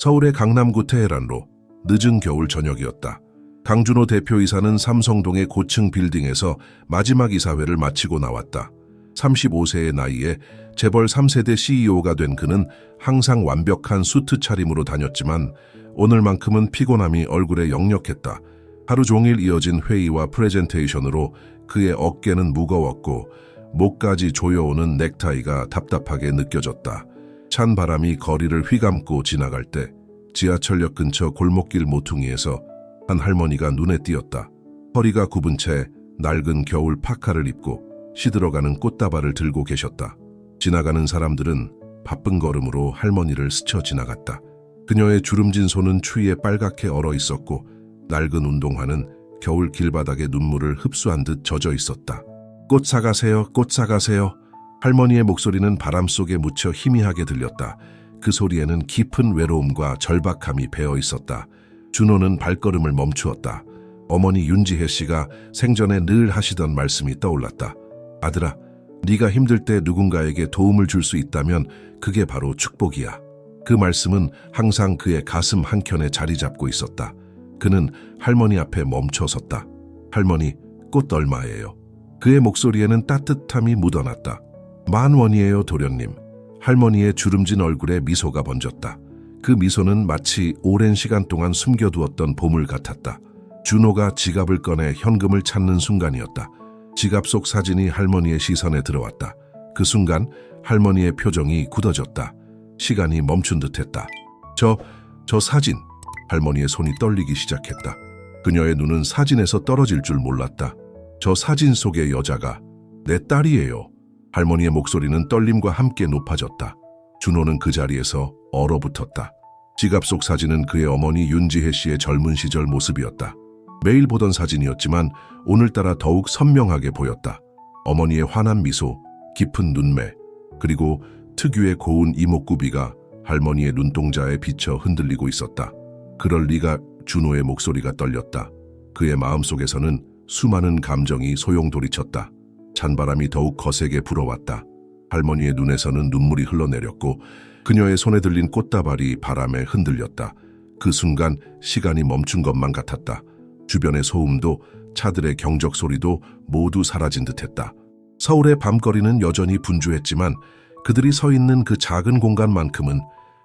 서울의 강남구 테헤란로 늦은 겨울 저녁이었다. 강준호 대표이사는 삼성동의 고층 빌딩에서 마지막 이사회를 마치고 나왔다. 35세의 나이에 재벌 3세대 CEO가 된 그는 항상 완벽한 수트 차림으로 다녔지만 오늘만큼은 피곤함이 얼굴에 역력했다. 하루 종일 이어진 회의와 프레젠테이션으로 그의 어깨는 무거웠고 목까지 조여오는 넥타이가 답답하게 느껴졌다. 찬 바람이 거리를 휘감고 지나갈 때 지하철역 근처 골목길 모퉁이에서 한 할머니가 눈에 띄었다. 허리가 굽은 채 낡은 겨울 파카를 입고 시들어가는 꽃다발을 들고 계셨다. 지나가는 사람들은 바쁜 걸음으로 할머니를 스쳐 지나갔다. 그녀의 주름진 손은 추위에 빨갛게 얼어 있었고 낡은 운동화는 겨울 길바닥에 눈물을 흡수한 듯 젖어 있었다. 꽃 사가세요, 꽃 사가세요. 할머니의 목소리는 바람 속에 묻혀 희미하게 들렸다. 그 소리에는 깊은 외로움과 절박함이 배어 있었다. 준호는 발걸음을 멈추었다. 어머니 윤지혜 씨가 생전에 늘 하시던 말씀이 떠올랐다. 아들아, 네가 힘들 때 누군가에게 도움을 줄 수 있다면 그게 바로 축복이야. 그 말씀은 항상 그의 가슴 한켠에 자리 잡고 있었다. 그는 할머니 앞에 멈춰 섰다. 할머니, 꽃 얼마예요? 그의 목소리에는 따뜻함이 묻어났다. 만 원이에요, 도련님. 할머니의 주름진 얼굴에 미소가 번졌다. 그 미소는 마치 오랜 시간 동안 숨겨두었던 보물 같았다. 준호가 지갑을 꺼내 현금을 찾는 순간이었다. 지갑 속 사진이 할머니의 시선에 들어왔다. 그 순간 할머니의 표정이 굳어졌다. 시간이 멈춘 듯했다. 저, 저 사진. 할머니의 손이 떨리기 시작했다. 그녀의 눈은 사진에서 떨어질 줄 몰랐다. 저 사진 속의 여자가 내 딸이에요. 할머니의 목소리는 떨림과 함께 높아졌다. 준호는 그 자리에서 얼어붙었다. 지갑 속 사진은 그의 어머니 윤지혜 씨의 젊은 시절 모습이었다. 매일 보던 사진이었지만 오늘따라 더욱 선명하게 보였다. 어머니의 환한 미소, 깊은 눈매, 그리고 특유의 고운 이목구비가 할머니의 눈동자에 비쳐 흔들리고 있었다. 그럴 리가 준호의 목소리가 떨렸다. 그의 마음속에서는 수많은 감정이 소용돌이쳤다. 찬바람이 더욱 거세게 불어왔다. 할머니의 눈에서는 눈물이 흘러내렸고 그녀의 손에 들린 꽃다발이 바람에 흔들렸다. 그 순간 시간이 멈춘 것만 같았다. 주변의 소음도 차들의 경적 소리도 모두 사라진 듯했다. 서울의 밤거리는 여전히 분주했지만 그들이 서 있는 그 작은 공간만큼은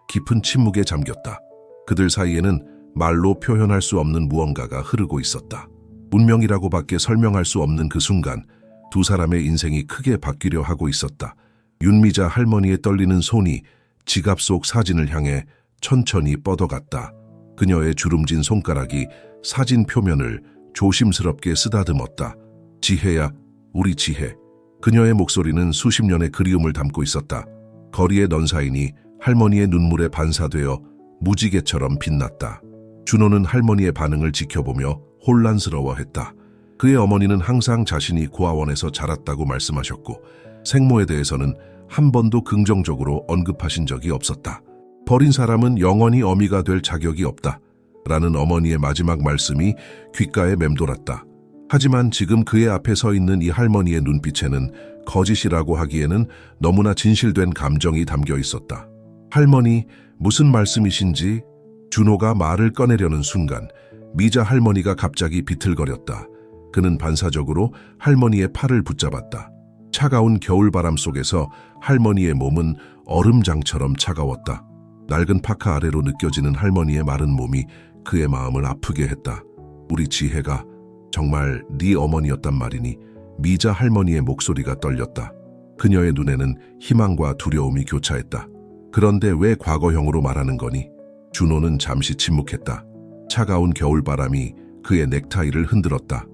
깊은 침묵에 잠겼다. 그들 사이에는 말로 표현할 수 없는 무언가가 흐르고 있었다. 운명이라고밖에 설명할 수 없는 그 순간 두 사람의 인생이 크게 바뀌려 하고 있었다. 윤미자 할머니의 떨리는 손이 지갑 속 사진을 향해 천천히 뻗어갔다. 그녀의 주름진 손가락이 사진 표면을 조심스럽게 쓰다듬었다. 지혜야, 우리 지혜. 그녀의 목소리는 수십 년의 그리움을 담고 있었다. 거리의 넌사인이 할머니의 눈물에 반사되어 무지개처럼 빛났다. 준호는 할머니의 반응을 지켜보며 혼란스러워했다. 그의 어머니는 항상 자신이 고아원에서 자랐다고 말씀하셨고 생모에 대해서는 한 번도 긍정적으로 언급하신 적이 없었다. 버린 사람은 영원히 어미가 될 자격이 없다. 라는 어머니의 마지막 말씀이 귓가에 맴돌았다. 하지만 지금 그의 앞에 서 있는 이 할머니의 눈빛에는 거짓이라고 하기에는 너무나 진실된 감정이 담겨 있었다. 할머니, 무슨 말씀이신지 준호가 말을 꺼내려는 순간 미자 할머니가 갑자기 비틀거렸다. 그는 반사적으로 할머니의 팔을 붙잡았다. 차가운 겨울바람 속에서 할머니의 몸은 얼음장처럼 차가웠다. 낡은 파카 아래로 느껴지는 할머니의 마른 몸이 그의 마음을 아프게 했다. 우리 지혜가 정말 네 어머니였단 말이니 미자 할머니의 목소리가 떨렸다. 그녀의 눈에는 희망과 두려움이 교차했다. 그런데 왜 과거형으로 말하는 거니? 준호는 잠시 침묵했다. 차가운 겨울바람이 그의 넥타이를 흔들었다.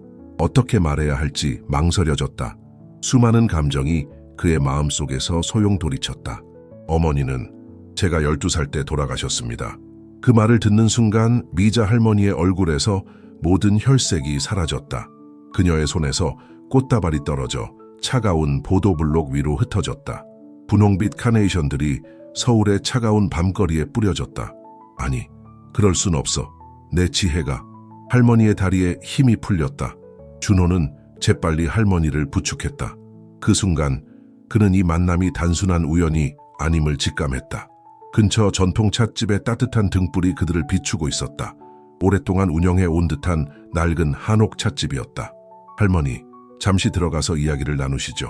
어떻게 말해야 할지 망설여졌다. 수많은 감정이 그의 마음속에서 소용돌이쳤다. 어머니는 제가 12살 때 돌아가셨습니다. 그 말을 듣는 순간 미자 할머니의 얼굴에서 모든 혈색이 사라졌다. 그녀의 손에서 꽃다발이 떨어져 차가운 보도블록 위로 흩어졌다. 분홍빛 카네이션들이 서울의 차가운 밤거리에 뿌려졌다. 아니, 그럴 순 없어. 내 지혜가 할머니의 다리에 힘이 풀렸다. 준호는 재빨리 할머니를 부축했다. 그 순간 그는 이 만남이 단순한 우연이 아님을 직감했다. 근처 전통 찻집의 따뜻한 등불이 그들을 비추고 있었다. 오랫동안 운영해 온 듯한 낡은 한옥 찻집이었다. 할머니, 잠시 들어가서 이야기를 나누시죠.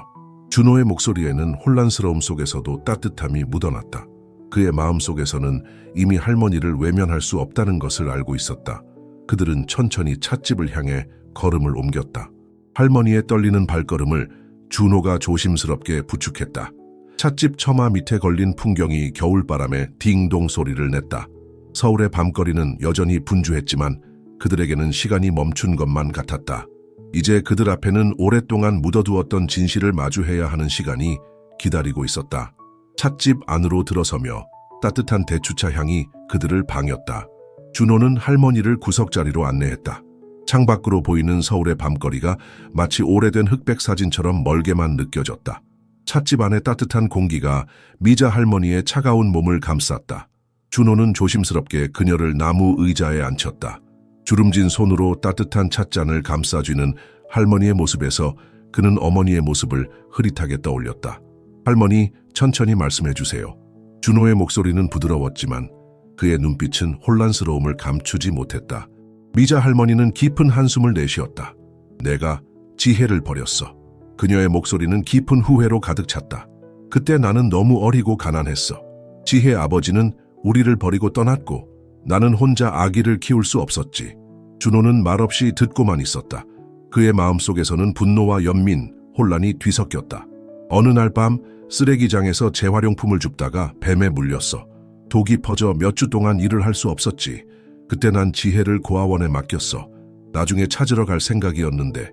준호의 목소리에는 혼란스러움 속에서도 따뜻함이 묻어났다. 그의 마음속에서는 이미 할머니를 외면할 수 없다는 것을 알고 있었다. 그들은 천천히 찻집을 향해 걸음을 옮겼다. 할머니의 떨리는 발걸음을 준호가 조심스럽게 부축했다. 찻집 처마 밑에 걸린 풍경이 겨울바람에 딩동 소리를 냈다. 서울의 밤거리는 여전히 분주했지만 그들에게는 시간이 멈춘 것만 같았다. 이제 그들 앞에는 오랫동안 묻어두었던 진실을 마주해야 하는 시간이 기다리고 있었다. 찻집 안으로 들어서며 따뜻한 대추차 향이 그들을 방였다. 준호는 할머니를 구석자리로 안내했다. 창밖으로 보이는 서울의 밤거리가 마치 오래된 흑백 사진처럼 멀게만 느껴졌다. 찻집 안의 따뜻한 공기가 미자 할머니의 차가운 몸을 감쌌다. 준호는 조심스럽게 그녀를 나무 의자에 앉혔다. 주름진 손으로 따뜻한 찻잔을 감싸쥐는 할머니의 모습에서 그는 어머니의 모습을 흐릿하게 떠올렸다. 할머니, 천천히 말씀해 주세요. 준호의 목소리는 부드러웠지만 그의 눈빛은 혼란스러움을 감추지 못했다. 미자 할머니는 깊은 한숨을 내쉬었다. 내가 지혜를 버렸어. 그녀의 목소리는 깊은 후회로 가득 찼다. 그때 나는 너무 어리고 가난했어. 지혜 아버지는 우리를 버리고 떠났고 나는 혼자 아기를 키울 수 없었지. 준호는 말없이 듣고만 있었다. 그의 마음속에서는 분노와 연민, 혼란이 뒤섞였다. 어느 날 밤 쓰레기장에서 재활용품을 줍다가 뱀에 물렸어. 독이 퍼져 몇 주 동안 일을 할 수 없었지. 그때 난 지혜를 고아원에 맡겼어. 나중에 찾으러 갈 생각이었는데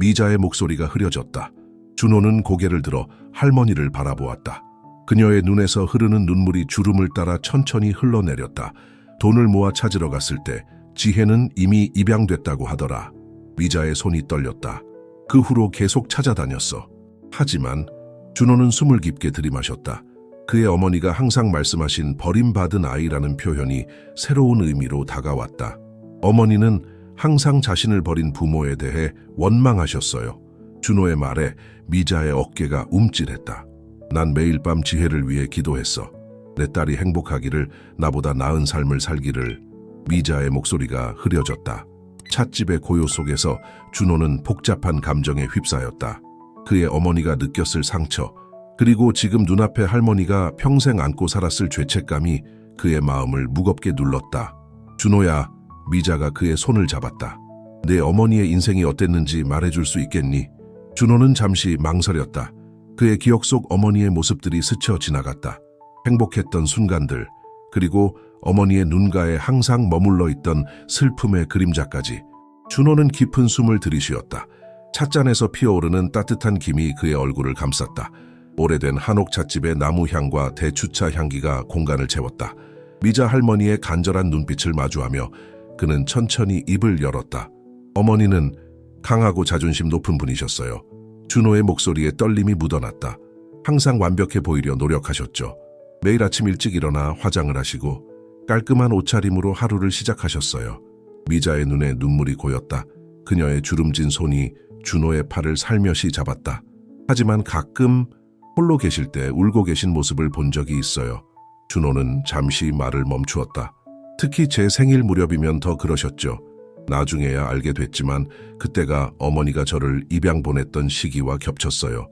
미자의 목소리가 흐려졌다. 준호는 고개를 들어 할머니를 바라보았다. 그녀의 눈에서 흐르는 눈물이 주름을 따라 천천히 흘러내렸다. 돈을 모아 찾으러 갔을 때 지혜는 이미 입양됐다고 하더라. 미자의 손이 떨렸다. 그 후로 계속 찾아다녔어. 하지만 준호는 숨을 깊게 들이마셨다. 그의 어머니가 항상 말씀하신 버림받은 아이라는 표현이 새로운 의미로 다가왔다. 어머니는 항상 자신을 버린 부모에 대해 원망하셨어요. 준호의 말에 미자의 어깨가 움찔했다. 난 매일 밤 지혜를 위해 기도했어. 내 딸이 행복하기를, 나보다 나은 삶을 살기를. 미자의 목소리가 흐려졌다. 찻집의 고요 속에서 준호는 복잡한 감정에 휩싸였다. 그의 어머니가 느꼈을 상처, 그리고 지금 눈앞에 할머니가 평생 안고 살았을 죄책감이 그의 마음을 무겁게 눌렀다. 준호야, 미자가 그의 손을 잡았다. 내 어머니의 인생이 어땠는지 말해줄 수 있겠니? 준호는 잠시 망설였다. 그의 기억 속 어머니의 모습들이 스쳐 지나갔다. 행복했던 순간들, 그리고 어머니의 눈가에 항상 머물러 있던 슬픔의 그림자까지. 준호는 깊은 숨을 들이쉬었다. 찻잔에서 피어오르는 따뜻한 김이 그의 얼굴을 감쌌다. 오래된 한옥 찻집의 나무 향과 대추차 향기가 공간을 채웠다. 미자 할머니의 간절한 눈빛을 마주하며 그는 천천히 입을 열었다. 어머니는 강하고 자존심 높은 분이셨어요. 준호의 목소리에 떨림이 묻어났다. 항상 완벽해 보이려 노력하셨죠. 매일 아침 일찍 일어나 화장을 하시고 깔끔한 옷차림으로 하루를 시작하셨어요. 미자의 눈에 눈물이 고였다. 그녀의 주름진 손이 준호의 팔을 살며시 잡았다. 하지만 가끔 홀로 계실 때 울고 계신 모습을 본 적이 있어요. 준호는 잠시 말을 멈추었다. 특히 제 생일 무렵이면 더 그러셨죠. 나중에야 알게 됐지만 그때가 어머니가 저를 입양 보냈던 시기와 겹쳤어요.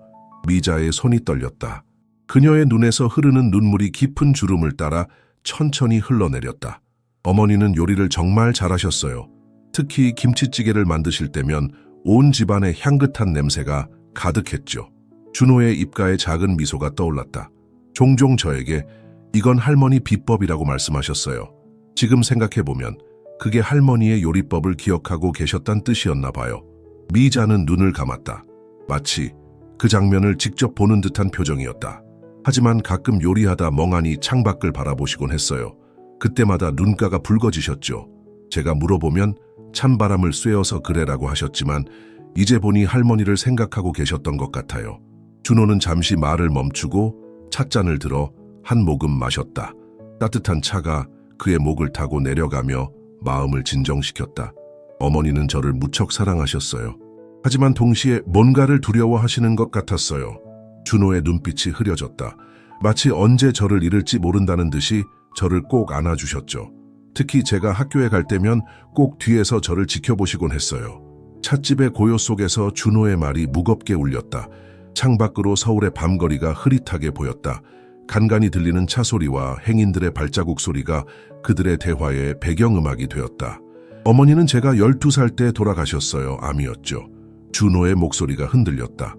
미자의 손이 떨렸다. 그녀의 눈에서 흐르는 눈물이 깊은 주름을 따라 천천히 흘러내렸다. 어머니는 요리를 정말 잘하셨어요. 특히 김치찌개를 만드실 때면 온 집안의 향긋한 냄새가 가득했죠. 준호의 입가에 작은 미소가 떠올랐다. 종종 저에게 이건 할머니 비법이라고 말씀하셨어요. 지금 생각해보면 그게 할머니의 요리법을 기억하고 계셨단 뜻이었나 봐요. 미자는 눈을 감았다. 마치 그 장면을 직접 보는 듯한 표정이었다. 하지만 가끔 요리하다 멍하니 창밖을 바라보시곤 했어요. 그때마다 눈가가 붉어지셨죠. 제가 물어보면 찬바람을 쐬어서 그래라고 하셨지만 이제 보니 할머니를 생각하고 계셨던 것 같아요. 준호는 잠시 말을 멈추고 찻잔을 들어 한 모금 마셨다. 따뜻한 차가 그의 목을 타고 내려가며 마음을 진정시켰다. 어머니는 저를 무척 사랑하셨어요. 하지만 동시에 뭔가를 두려워하시는 것 같았어요. 준호의 눈빛이 흐려졌다. 마치 언제 저를 잃을지 모른다는 듯이 저를 꼭 안아주셨죠. 특히 제가 학교에 갈 때면 꼭 뒤에서 저를 지켜보시곤 했어요. 찻집의 고요 속에서 준호의 말이 무겁게 울렸다. 창밖으로 서울의 밤거리가 흐릿하게 보였다. 간간히 들리는 차 소리와 행인들의 발자국 소리가 그들의 대화의 배경음악이 되었다. 어머니는 제가 12살 때 돌아가셨어요. 암이었죠. 준호의 목소리가 흔들렸다.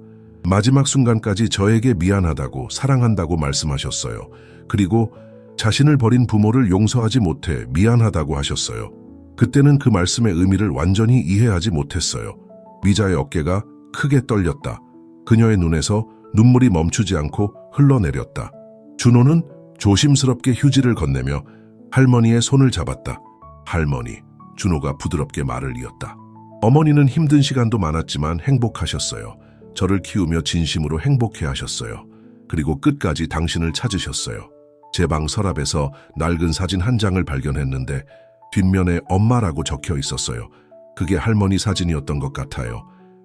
마지막 순간까지 저에게 미안하다고 사랑한다고 말씀하셨어요. 그리고 자신을 버린 부모를 용서하지 못해 미안하다고 하셨어요. 그때는 그 말씀의 의미를 완전히 이해하지 못했어요. 미자의 어깨가 크게 떨렸다. 그녀의 눈에서 눈물이 멈추지 않고 흘러내렸다. 준호는 조심스럽게 휴지를 건네며 할머니의 손을 잡았다. 할머니, 준호가 부드럽게 말을 이었다. 어머니는 힘든 시간도 많았지만 행복하셨어요. 저를 키우며 진심으로 행복해 하셨어요. 그리고 끝까지 당신을 찾으셨어요. 제 방 서랍에서 낡은 사진 한 장을 발견했는데 뒷면에 엄마라고 적혀 있었어요. 그게 할머니 사진이었던 것 같아요.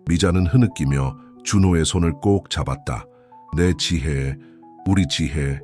미자는 흐느끼며 준호의 손을 꼭 잡았다. 내 지혜, 우리 지혜,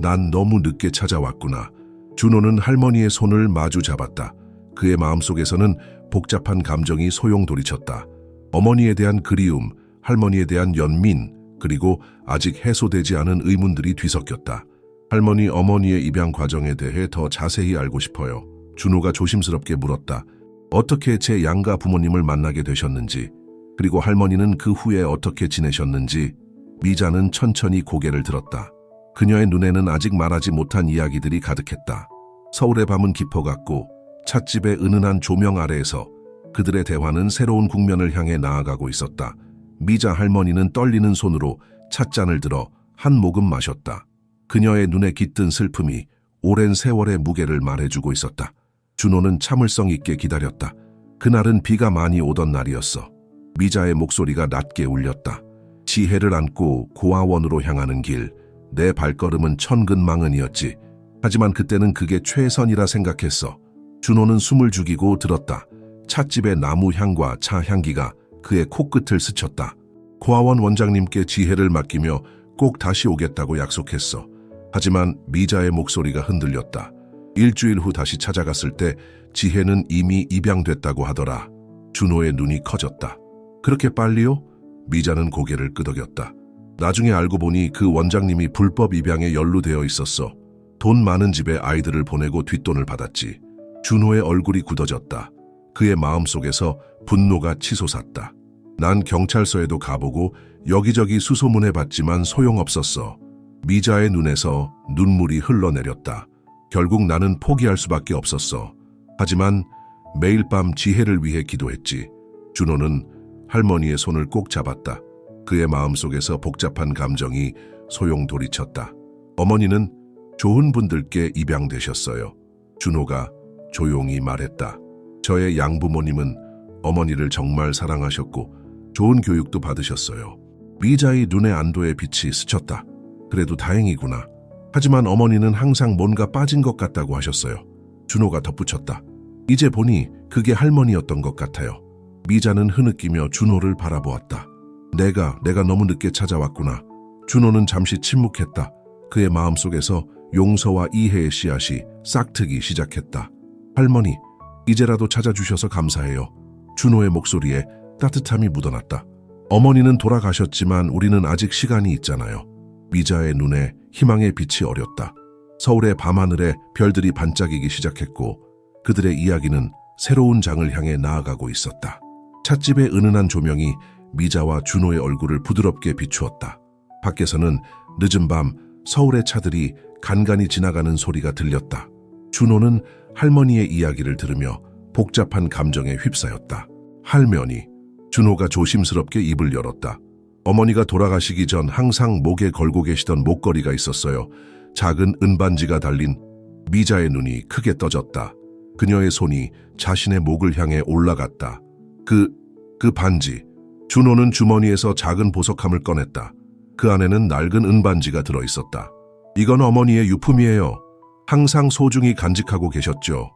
난 너무 늦게 찾아왔구나. 준호는 할머니의 손을 마주 잡았다. 그의 마음속에서는 복잡한 감정이 소용돌이쳤다. 어머니에 대한 그리움, 할머니에 대한 연민, 그리고 아직 해소되지 않은 의문들이 뒤섞였다. 할머니, 어머니의 입양 과정에 대해 더 자세히 알고 싶어요. 준호가 조심스럽게 물었다. 어떻게 제 양가 부모님을 만나게 되셨는지, 그리고 할머니는 그 후에 어떻게 지내셨는지, 미자는 천천히 고개를 들었다. 그녀의 눈에는 아직 말하지 못한 이야기들이 가득했다. 서울의 밤은 깊어갔고 찻집의 은은한 조명 아래에서 그들의 대화는 새로운 국면을 향해 나아가고 있었다. 미자 할머니는 떨리는 손으로 찻잔을 들어 한 모금 마셨다. 그녀의 눈에 깃든 슬픔이 오랜 세월의 무게를 말해주고 있었다. 준호는 참을성 있게 기다렸다. 그날은 비가 많이 오던 날이었어. 미자의 목소리가 낮게 울렸다. 지혜를 안고 고아원으로 향하는 길, 내 발걸음은 천근망은이었지. 하지만 그때는 그게 최선이라 생각했어. 준호는 숨을 죽이고 들었다. 찻집의 나무 향과 차 향기가 그의 코끝을 스쳤다. 고아원 원장님께 지혜를 맡기며 꼭 다시 오겠다고 약속했어. 하지만 미자의 목소리가 흔들렸다. 일주일 후 다시 찾아갔을 때 지혜는 이미 입양됐다고 하더라. 준호의 눈이 커졌다. 그렇게 빨리요? 미자는 고개를 끄덕였다. 나중에 알고 보니 그 원장님이 불법 입양에 연루되어 있었어. 돈 많은 집에 아이들을 보내고 뒷돈을 받았지. 준호의 얼굴이 굳어졌다. 그의 마음속에서 분노가 치솟았다. 난 경찰서에도 가보고 여기저기 수소문해 봤지만 소용없었어. 미자의 눈에서 눈물이 흘러내렸다. 결국 나는 포기할 수밖에 없었어. 하지만 매일 밤 지혜를 위해 기도했지. 준호는 할머니의 손을 꼭 잡았다. 그의 마음속에서 복잡한 감정이 소용돌이쳤다. 어머니는 좋은 분들께 입양되셨어요. 준호가 조용히 말했다. 저의 양부모님은 어머니를 정말 사랑하셨고 좋은 교육도 받으셨어요. 미자의 눈에 안도의 빛이 스쳤다. 그래도 다행이구나. 하지만 어머니는 항상 뭔가 빠진 것 같다고 하셨어요. 준호가 덧붙였다. 이제 보니 그게 할머니였던 것 같아요. 미자는 흐느끼며 준호를 바라보았다. 내가, 내가 너무 늦게 찾아왔구나. 준호는 잠시 침묵했다. 그의 마음속에서 용서와 이해의 씨앗이 싹트기 시작했다. 할머니, 이제라도 찾아주셔서 감사해요. 준호의 목소리에 따뜻함이 묻어났다. 어머니는 돌아가셨지만 우리는 아직 시간이 있잖아요. 미자의 눈에 희망의 빛이 어렸다. 서울의 밤하늘에 별들이 반짝이기 시작했고 그들의 이야기는 새로운 장을 향해 나아가고 있었다. 찻집의 은은한 조명이 미자와 준호의 얼굴을 부드럽게 비추었다. 밖에서는 늦은 밤 서울의 차들이 간간히 지나가는 소리가 들렸다. 준호는 할머니의 이야기를 들으며 복잡한 감정에 휩싸였다. 할머니, 준호가 조심스럽게 입을 열었다. 어머니가 돌아가시기 전 항상 목에 걸고 계시던 목걸이가 있었어요. 작은 은반지가 달린 미자의 눈이 크게 떠졌다. 그녀의 손이 자신의 목을 향해 올라갔다. 그, 그 반지. 준호는 주머니에서 작은 보석함을 꺼냈다. 그 안에는 낡은 은반지가 들어있었다. 이건 어머니의 유품이에요. 항상 소중히 간직하고 계셨죠.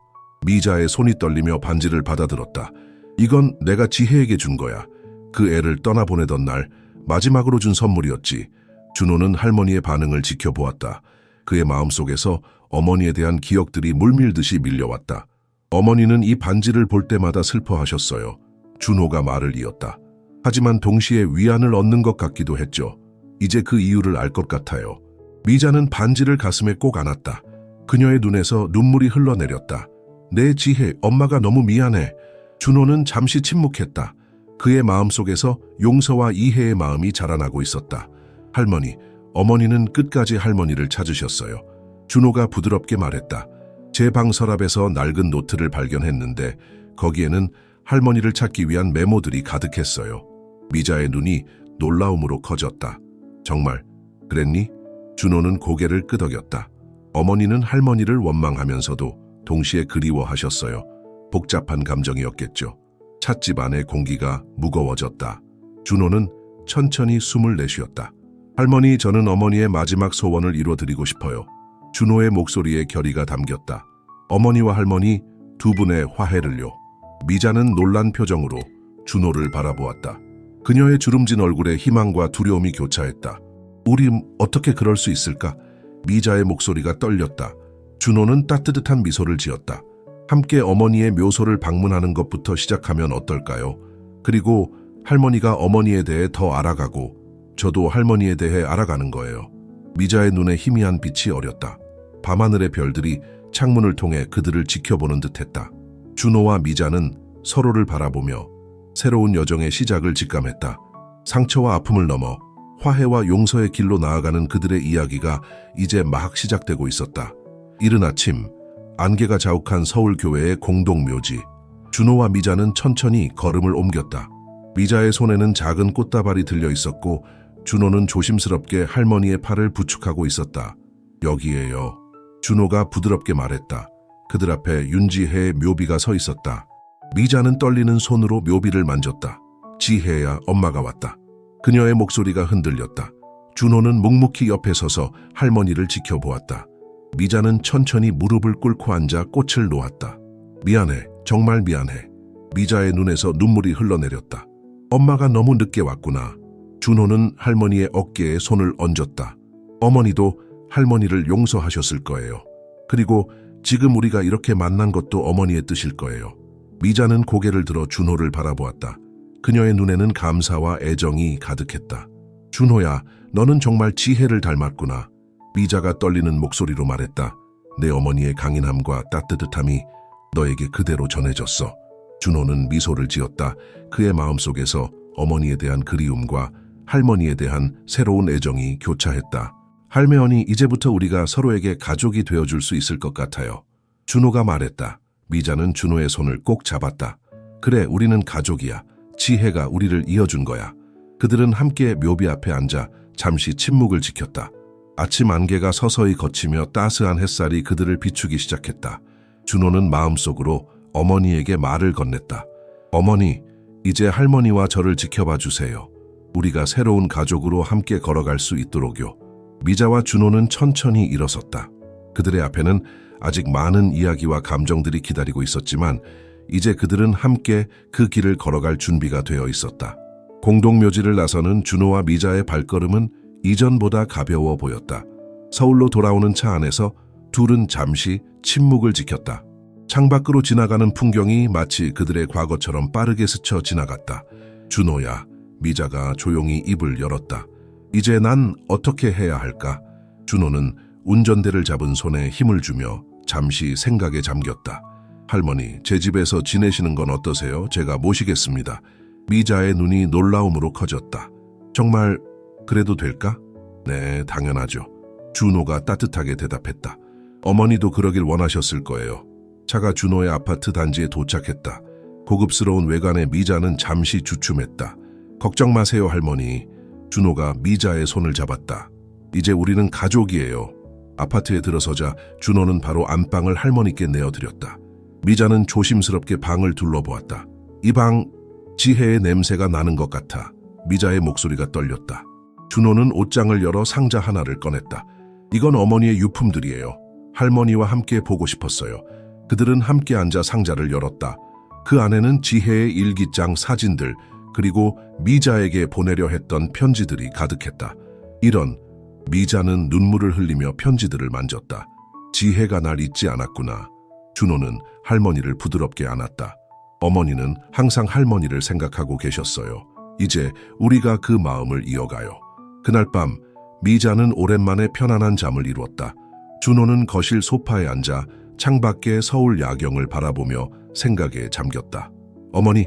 미자의 손이 떨리며 반지를 받아들었다. 이건 내가 지혜에게 준 거야. 그 애를 떠나보내던 날 마지막으로 준 선물이었지. 준호는 할머니의 반응을 지켜보았다. 그의 마음속에서 어머니에 대한 기억들이 물밀듯이 밀려왔다. 어머니는 이 반지를 볼 때마다 슬퍼하셨어요. 준호가 말을 이었다. 하지만 동시에 위안을 얻는 것 같기도 했죠. 이제 그 이유를 알 것 같아요. 미자는 반지를 가슴에 꼭 안았다. 그녀의 눈에서 눈물이 흘러내렸다. 내 지혜, 엄마가 너무 미안해. 준호는 잠시 침묵했다. 그의 마음속에서 용서와 이해의 마음이 자라나고 있었다. 할머니, 어머니는 끝까지 할머니를 찾으셨어요. 준호가 부드럽게 말했다. 제 방 서랍에서 낡은 노트를 발견했는데 거기에는 할머니를 찾기 위한 메모들이 가득했어요. 미자의 눈이 놀라움으로 커졌다. 정말 그랬니? 준호는 고개를 끄덕였다. 어머니는 할머니를 원망하면서도 동시에 그리워하셨어요. 복잡한 감정이었겠죠. 찻집 안의 공기가 무거워졌다. 준호는 천천히 숨을 내쉬었다. 할머니, 저는 어머니의 마지막 소원을 이뤄드리고 싶어요. 준호의 목소리에 결의가 담겼다. 어머니와 할머니 두 분의 화해를요. 미자는 놀란 표정으로 준호를 바라보았다. 그녀의 주름진 얼굴에 희망과 두려움이 교차했다. 우리 어떻게 그럴 수 있을까? 미자의 목소리가 떨렸다. 준호는 따뜻한 미소를 지었다. 함께 어머니의 묘소를 방문하는 것부터 시작하면 어떨까요? 그리고 할머니가 어머니에 대해 더 알아가고 저도 할머니에 대해 알아가는 거예요. 미자의 눈에 희미한 빛이 어렸다. 밤하늘의 별들이 창문을 통해 그들을 지켜보는 듯했다. 준호와 미자는 서로를 바라보며 새로운 여정의 시작을 직감했다. 상처와 아픔을 넘어 화해와 용서의 길로 나아가는 그들의 이야기가 이제 막 시작되고 있었다. 이른 아침, 안개가 자욱한 서울 교회의 공동 묘지. 준호와 미자는 천천히 걸음을 옮겼다. 미자의 손에는 작은 꽃다발이 들려 있었고 준호는 조심스럽게 할머니의 팔을 부축하고 있었다. 여기에요. 준호가 부드럽게 말했다. 그들 앞에 윤지혜의 묘비가 서 있었다. 미자는 떨리는 손으로 묘비를 만졌다. 지혜야 엄마가 왔다. 그녀의 목소리가 흔들렸다. 준호는 묵묵히 옆에 서서 할머니를 지켜보았다. 미자는 천천히 무릎을 꿇고 앉아 꽃을 놓았다. 미안해, 정말 미안해. 미자의 눈에서 눈물이 흘러내렸다. 엄마가 너무 늦게 왔구나. 준호는 할머니의 어깨에 손을 얹었다. 어머니도 할머니를 용서하셨을 거예요. 그리고 지금 우리가 이렇게 만난 것도 어머니의 뜻일 거예요. 미자는 고개를 들어 준호를 바라보았다. 그녀의 눈에는 감사와 애정이 가득했다. 준호야, 너는 정말 지혜를 닮았구나. 미자가 떨리는 목소리로 말했다. 내 어머니의 강인함과 따뜻함이 너에게 그대로 전해졌어. 준호는 미소를 지었다. 그의 마음속에서 어머니에 대한 그리움과 할머니에 대한 새로운 애정이 교차했다. 할매언니, 이제부터 우리가 서로에게 가족이 되어줄 수 있을 것 같아요. 준호가 말했다. 미자는 준호의 손을 꼭 잡았다. 그래, 우리는 가족이야. 지혜가 우리를 이어준 거야. 그들은 함께 묘비 앞에 앉아 잠시 침묵을 지켰다. 아침 안개가 서서히 걷히며 따스한 햇살이 그들을 비추기 시작했다. 준호는 마음속으로 어머니에게 말을 건넸다. 어머니, 이제 할머니와 저를 지켜봐 주세요. 우리가 새로운 가족으로 함께 걸어갈 수 있도록요. 미자와 준호는 천천히 일어섰다. 그들의 앞에는 아직 많은 이야기와 감정들이 기다리고 있었지만 이제 그들은 함께 그 길을 걸어갈 준비가 되어 있었다. 공동묘지를 나서는 준호와 미자의 발걸음은 이전보다 가벼워 보였다. 서울로 돌아오는 차 안에서 둘은 잠시 침묵을 지켰다. 창밖으로 지나가는 풍경이 마치 그들의 과거처럼 빠르게 스쳐 지나갔다. 준호야, 미자가 조용히 입을 열었다. 이제 난 어떻게 해야 할까? 준호는 운전대를 잡은 손에 힘을 주며 잠시 생각에 잠겼다. 할머니, 제 집에서 지내시는 건 어떠세요? 제가 모시겠습니다. 미자의 눈이 놀라움으로 커졌다. 정말 그래도 될까? 네, 당연하죠. 준호가 따뜻하게 대답했다. 어머니도 그러길 원하셨을 거예요. 차가 준호의 아파트 단지에 도착했다. 고급스러운 외관의 미자는 잠시 주춤했다. 걱정 마세요, 할머니. 준호가 미자의 손을 잡았다. 이제 우리는 가족이에요. 아파트에 들어서자 준호는 바로 안방을 할머니께 내어드렸다. 미자는 조심스럽게 방을 둘러보았다. 이 방 지혜의 냄새가 나는 것 같아. 미자의 목소리가 떨렸다. 준호는 옷장을 열어 상자 하나를 꺼냈다. 이건 어머니의 유품들이에요. 할머니와 함께 보고 싶었어요. 그들은 함께 앉아 상자를 열었다. 그 안에는 지혜의 일기장 사진들, 그리고 미자에게 보내려 했던 편지들이 가득했다. 이런 미자는 눈물을 흘리며 편지들을 만졌다. 지혜가 날 잊지 않았구나. 준호는 할머니를 부드럽게 안았다. 어머니는 항상 할머니를 생각하고 계셨어요. 이제 우리가 그 마음을 이어가요. 그날 밤 미자는 오랜만에 편안한 잠을 이루었다. 준호는 거실 소파에 앉아 창밖의 서울 야경을 바라보며 생각에 잠겼다. 어머니,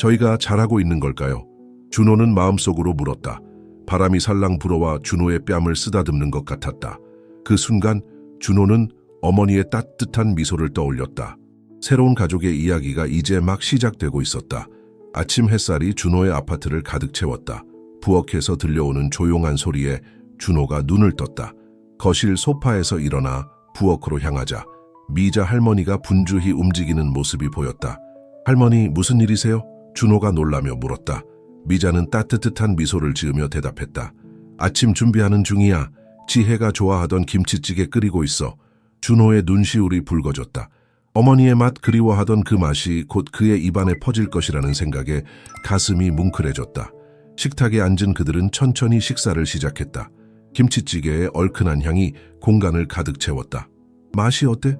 저희가 잘하고 있는 걸까요? 준호는 마음속으로 물었다. 바람이 살랑 불어와 준호의 뺨을 쓰다듬는 것 같았다. 그 순간 준호는 어머니의 따뜻한 미소를 떠올렸다. 새로운 가족의 이야기가 이제 막 시작되고 있었다. 아침 햇살이 준호의 아파트를 가득 채웠다. 부엌에서 들려오는 조용한 소리에 준호가 눈을 떴다. 거실 소파에서 일어나 부엌으로 향하자 미자 할머니가 분주히 움직이는 모습이 보였다. 할머니 무슨 일이세요? 준호가 놀라며 물었다. 미자는 따뜻한 미소를 지으며 대답했다. 아침 준비하는 중이야. 지혜가 좋아하던 김치찌개 끓이고 있어. 준호의 눈시울이 붉어졌다. 어머니의 맛 그리워하던 그 맛이 곧 그의 입안에 퍼질 것이라는 생각에 가슴이 뭉클해졌다. 식탁에 앉은 그들은 천천히 식사를 시작했다. 김치찌개의 얼큰한 향이 공간을 가득 채웠다. 맛이 어때?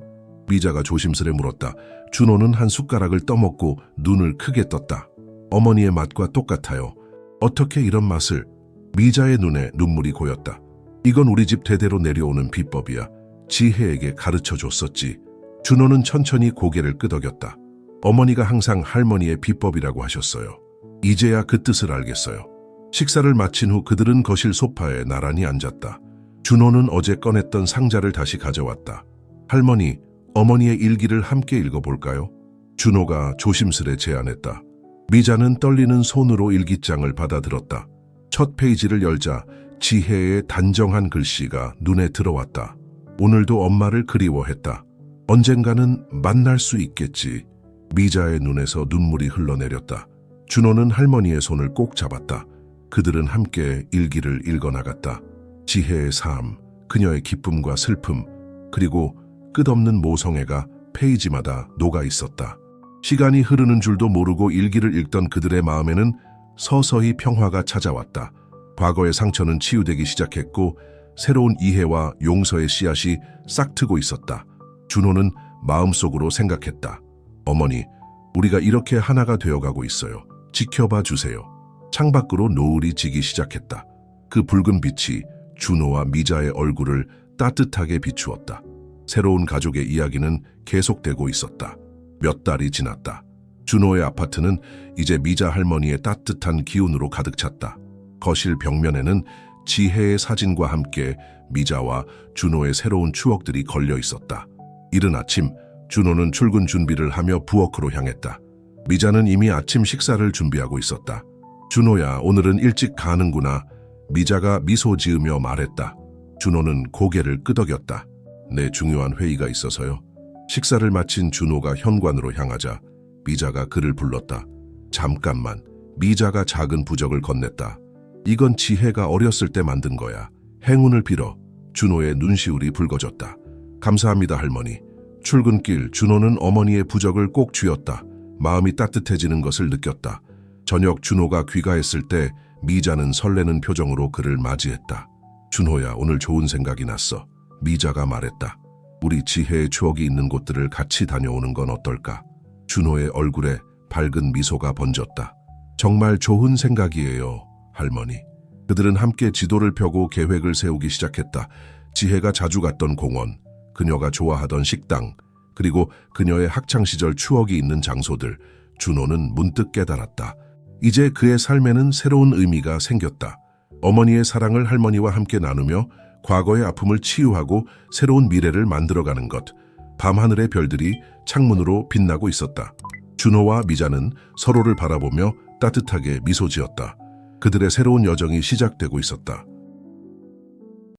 미자가 조심스레 물었다. 준호는 한 숟가락을 떠먹고 눈을 크게 떴다. 어머니의 맛과 똑같아요. 어떻게 이런 맛을? 미자의 눈에 눈물이 고였다. 이건 우리 집 대대로 내려오는 비법이야. 지혜에게 가르쳐 줬었지. 준호는 천천히 고개를 끄덕였다. 어머니가 항상 할머니의 비법이라고 하셨어요. 이제야 그 뜻을 알겠어요. 식사를 마친 후 그들은 거실 소파에 나란히 앉았다. 준호는 어제 꺼냈던 상자를 다시 가져왔다. 할머니, 어머니의 일기를 함께 읽어볼까요? 준호가 조심스레 제안했다. 미자는 떨리는 손으로 일기장을 받아들었다. 첫 페이지를 열자 지혜의 단정한 글씨가 눈에 들어왔다. 오늘도 엄마를 그리워했다. 언젠가는 만날 수 있겠지. 미자의 눈에서 눈물이 흘러내렸다. 준호는 할머니의 손을 꼭 잡았다. 그들은 함께 일기를 읽어나갔다. 지혜의 삶, 그녀의 기쁨과 슬픔, 그리고 끝없는 모성애가 페이지마다 녹아 있었다. 시간이 흐르는 줄도 모르고 일기를 읽던 그들의 마음에는 서서히 평화가 찾아왔다. 과거의 상처는 치유되기 시작했고 새로운 이해와 용서의 씨앗이 싹트고 있었다. 준호는 마음속으로 생각했다. 어머니, 우리가 이렇게 하나가 되어가고 있어요. 지켜봐 주세요. 창밖으로 노을이 지기 시작했다. 그 붉은 빛이 준호와 미자의 얼굴을 따뜻하게 비추었다. 새로운 가족의 이야기는 계속되고 있었다. 몇 달이 지났다. 준호의 아파트는 이제 미자 할머니의 따뜻한 기운으로 가득 찼다. 거실 벽면에는 지혜의 사진과 함께 미자와 준호의 새로운 추억들이 걸려 있었다. 이른 아침 준호는 출근 준비를 하며 부엌으로 향했다. 미자는 이미 아침 식사를 준비하고 있었다. 준호야, 오늘은 일찍 가는구나. 미자가 미소 지으며 말했다. 준호는 고개를 끄덕였다. 내 중요한 회의가 있어서요. 식사를 마친 준호가 현관으로 향하자 미자가 그를 불렀다. 잠깐만. 미자가 작은 부적을 건넸다. 이건 지혜가 어렸을 때 만든 거야. 행운을 빌어. 준호의 눈시울이 붉어졌다. 감사합니다, 할머니. 출근길 준호는 어머니의 부적을 꼭 쥐었다. 마음이 따뜻해지는 것을 느꼈다. 저녁 준호가 귀가했을 때 미자는 설레는 표정으로 그를 맞이했다. 준호야, 오늘 좋은 생각이 났어. 미자가 말했다. 우리 지혜의 추억이 있는 곳들을 같이 다녀오는 건 어떨까? 준호의 얼굴에 밝은 미소가 번졌다. 정말 좋은 생각이에요, 할머니. 그들은 함께 지도를 펴고 계획을 세우기 시작했다. 지혜가 자주 갔던 공원, 그녀가 좋아하던 식당, 그리고 그녀의 학창시절 추억이 있는 장소들, 준호는 문득 깨달았다. 이제 그의 삶에는 새로운 의미가 생겼다. 어머니의 사랑을 할머니와 함께 나누며 과거의 아픔을 치유하고 새로운 미래를 만들어가는 것. 밤하늘의 별들이 창문으로 빛나고 있었다. 준호와 미자는 서로를 바라보며 따뜻하게 미소 지었다. 그들의 새로운 여정이 시작되고 있었다.